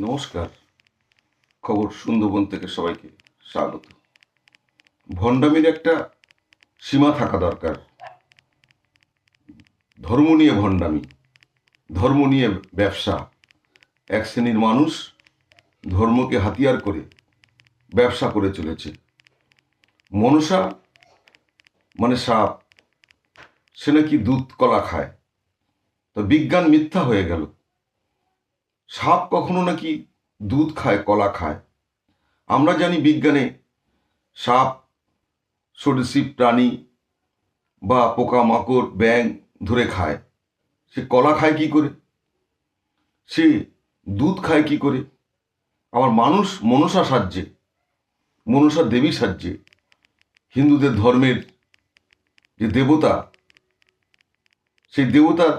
নমস্কার। খবর সুন্দরবন থেকে সবাইকে স্বাগত। ভণ্ডামির একটা সীমা থাকা দরকার। ধর্ম নিয়ে ভণ্ডামি, ধর্ম নিয়ে ব্যবসা। এক শ্রেণির মানুষ ধর্মকে হাতিয়ার করে ব্যবসা করে চলেছে। মনসা মানে সাপ, সে নাকি দুধ কলা খায়। তো বিজ্ঞান মিথ্যা হয়ে গেল। সাপ কখনো নাকি দুধ খায়, কলা খায়? আমরা জানি বিজ্ঞানে সাপ, সরীসৃপ, প্রাণী বা পোকামাকড় ব্যাং ধরে খায়। সে কলা খায় কি করে? সে দুধ খায় কি করে? আবার মানুষ মনসা সাহায্যে মনসা দেবী সাহায্যে হিন্দুদের ধর্মের যে দেবতা, সেই দেবতার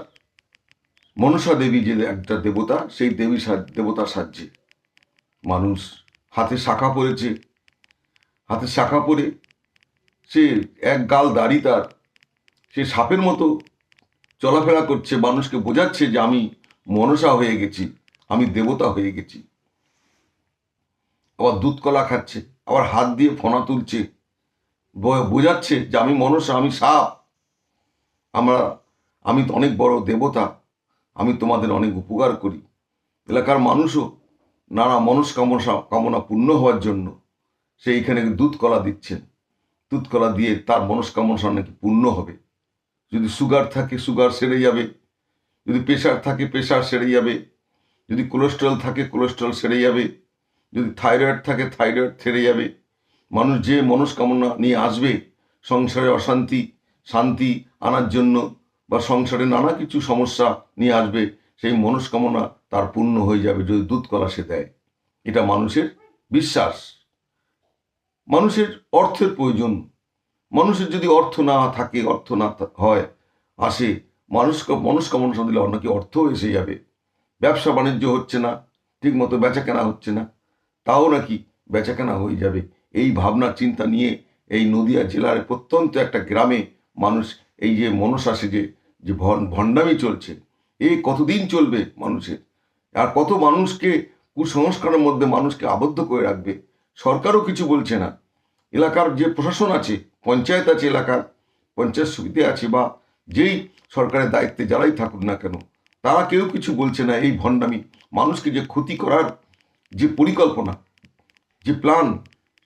মনসা দেবী যে একটা দেবতা, সেই দেবী সা- দেবতার সাহায্যে মানুষ হাতে শাখা পড়েছে হাতে শাখা পরে সে এক গাল দাড়ি তার। সে সাপের মতো চলাফেরা করছে, মানুষকে বোঝাচ্ছে যে আমি মনসা হয়ে গেছি, আমি দেবতা হয়ে গেছি। আবার দুধ কলা খাচ্ছে, আবার হাত দিয়ে ফোনা তুলছে বোঝাচ্ছে যে আমি মনসা, আমি সাপ। আমরা, আমি তো অনেক বড় দেবতা। আমি তোমাদের অনেক উপকার করি। এলাকার মানুষও নানা মনস্কামনা, কামনা পূর্ণ হওয়ার জন্য সে এইখানে দুধ কলা দিচ্ছেন। দুধ কলা দিয়ে তার মনস্কামনা নাকি পূর্ণ হবে? যদি সুগার থাকে, সুগার সেরে যাবে। যদি প্রেশার থাকে, প্রেশার সেরে যাবে। যদি কোলেস্ট্রল থাকে, কোলেস্ট্রল সেরে যাবে। যদি থাইরয়েড থাকে, থাইরয়েড সেরে যাবে। মানুষ যে মনস্কামনা নিয়ে আসবে, সংসারে অশান্তি, শান্তি আনার জন্য বা সংসারে নানা কিছু সমস্যা নিয়ে আসবে, সেই মনস্কামনা তার পূর্ণ হয়ে যাবে যদি দুধ কলা সে দেয়। এটা মানুষের বিশ্বাস। মানুষের অর্থের প্রয়োজন। মানুষের যদি অর্থ না থাকে, অর্থ না হয়, আসে মানুষ মনস্কামনা দিলে অনেকে অর্থও এসে যাবে। ব্যবসা বাণিজ্য হচ্ছে না, ঠিকমতো বেচা কেনা হচ্ছে না। তাও নাকি বেচা কেনা হয়ে যাবে। এই ভাবনা, চিন্তা নিয়ে এই নদিয়া জেলার প্রত্যন্ত একটা গ্রামে মানুষ এই যে মনসা সেজে যে ভণ্ডামি চলছে, এ কতদিন চলবে মানুষের? আর কত মানুষকে কুসংস্কারের মধ্যে মানুষকে আবদ্ধ করে রাখবে? সরকারও কিছু বলছে না। এলাকার যে প্রশাসন আছে, পঞ্চায়েত আছে এলাকার, পঞ্চায়েত সমিতি আছে বা যেই সরকারের দায়িত্বে যারাই থাকুক না কেন, তারা কেউ কিছু বলছে না এই ভণ্ডামি। মানুষকে যে ক্ষতি করার যে পরিকল্পনা, যে প্ল্যান,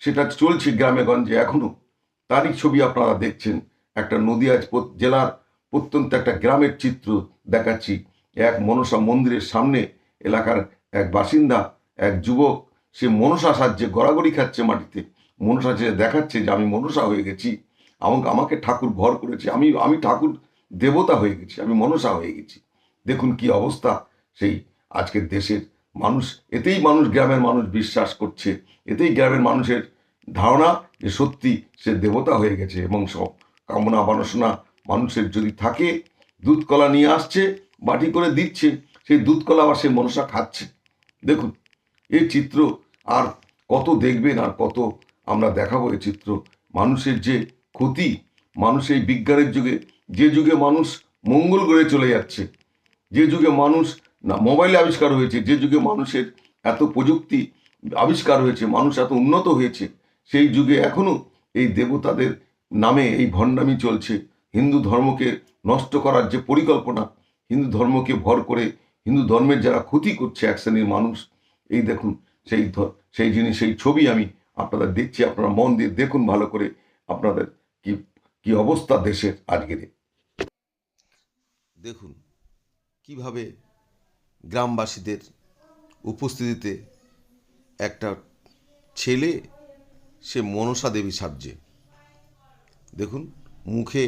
সেটা চলছে গ্রামে গঞ্জে এখনও। তারই ছবি আপনারা দেখছেন। একটা নদিয়া জেলার প্রত্যন্ত একটা গ্রামের চিত্র দেখাচ্ছি। এক মনসা মন্দিরের সামনে এলাকার এক বাসিন্দা, এক যুবক, সে মনসা সাহায্যে গড়াগড়ি খাচ্ছে মাটিতে। মনসা যে দেখাচ্ছে যে আমি মনসা হয়ে গেছি আমাকে আমাকে ঠাকুর ভর করেছে, আমি আমি ঠাকুর দেবতা হয়ে গেছি, আমি মনসা হয়ে গেছি। দেখুন কি অবস্থা সেই আজকের দেশের মানুষ, এতেই মানুষ গ্রামের মানুষ বিশ্বাস করছে, এতেই গ্রামের মানুষের ধারণা যে সত্যি সে দেবতা হয়ে গেছে, এবং সব কামনা বানসনা মানুষের যদি থাকে দুধ কলা নিয়ে আসছে, বাটি করে দিচ্ছে, সেই দুধ কলা আবার সে মনসা খাচ্ছে। দেখুন এই চিত্র আর কত দেখবেন আর কত আমরা দেখাবো এই চিত্র। মানুষের যে ক্ষতি, মানুষ এই বিজ্ঞানের যুগে, যে যুগে মানুষ মঙ্গল গ্রহে চলে যাচ্ছে, যে যুগে মানুষ না, মোবাইলে আবিষ্কার হয়েছে, যে যুগে মানুষের এত প্রযুক্তি আবিষ্কার হয়েছে, মানুষ এত উন্নত হয়েছে, সেই যুগে এখনও এই দেবতাদের নামে এই ভণ্ডামি চলছে। হিন্দু ধর্মকে নষ্ট করার যে পরিকল্পনা, হিন্দু ধর্মকে ভর করে হিন্দু ধর্মের যারা ক্ষতি করছে এক শ্রেণির মানুষ, এই দেখুন, সেই সেই জিনিস, সেই ছবি আমি আপনাদের দেখছি, আপনারা মন দিয়ে দেখুন ভালো করে আপনাদের কি কি অবস্থা দেশের আজকের দেখুন, কীভাবে গ্রামবাসীদের উপস্থিতিতে একটা ছেলে, সে মনসা দেবী সাজছে। দেখুন, মুখে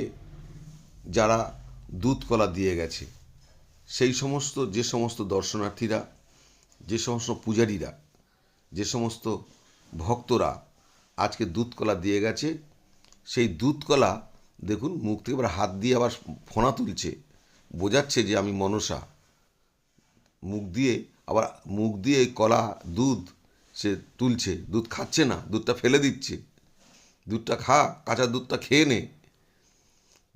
যারা দুধ কলা দিয়ে গেছে, সেই সমস্ত, যে সমস্ত দর্শনার্থীরা, যে সমস্ত পূজারীরা, যে সমস্ত ভক্তরা আজকে দুধ কলা দিয়ে গেছে, সেই দুধ কলা, দেখুন, মুখ থেকে আবার হাত দিয়ে আবার ফোনা তুলছে, বোঝাচ্ছে যে আমি মনসা। মুখ দিয়ে, আবার মুখ দিয়ে এই কলা, দুধ সে তুলছে, দুধ খাচ্ছে না, দুধটা ফেলে দিচ্ছে। দুধটা খা, কাঁচা দুধটা খেয়ে নে।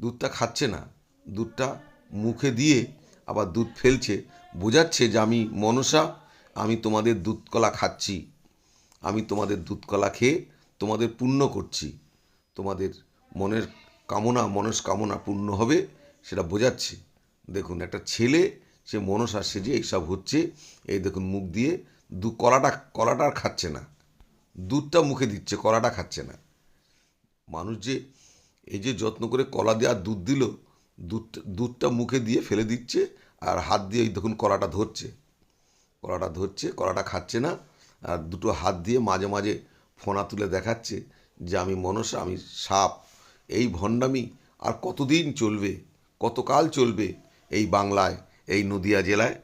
দুধটা খাচ্ছে না। দুধটা মুখে দিয়ে আবার দুধ ফেলছে। বোঝাচ্ছে যে আমি মনসা, আমি তোমাদের দুধ কলা খাচ্ছি। আমি তোমাদের দুধ কলা খেয়ে তোমাদের পূর্ণ করছি। তোমাদের মনের কামনা, মনস্কামনা পূর্ণ হবে সেটা বোঝাচ্ছে। দেখুন, একটা ছেলে, সে মনসা সেজে এইসব হচ্ছে। এই দেখুন, মুখ দিয়ে দু কলাটা কলাটা খাচ্ছে না। দুধটা মুখে দিচ্ছে, কলাটা খাচ্ছে না। মানুষ যে এই যে যত্ন করে কলা দিয়ে আর দুধ দিল দুধটা দুধটা মুখে দিয়ে ফেলে দিচ্ছে আর হাত দিয়ে এই দেখুন কলাটা ধরছে। কলাটা ধরছে, কলাটা খাচ্ছে না, আর দুটো হাত দিয়ে মাঝে মাঝে ফোনা তুলে দেখাচ্ছে যে আমি মনসা, আমি সাপ। এই ভণ্ডামি আর কতদিন চলবে, কতকাল চলবে এই বাংলায়, এই নদিয়া জেলায়?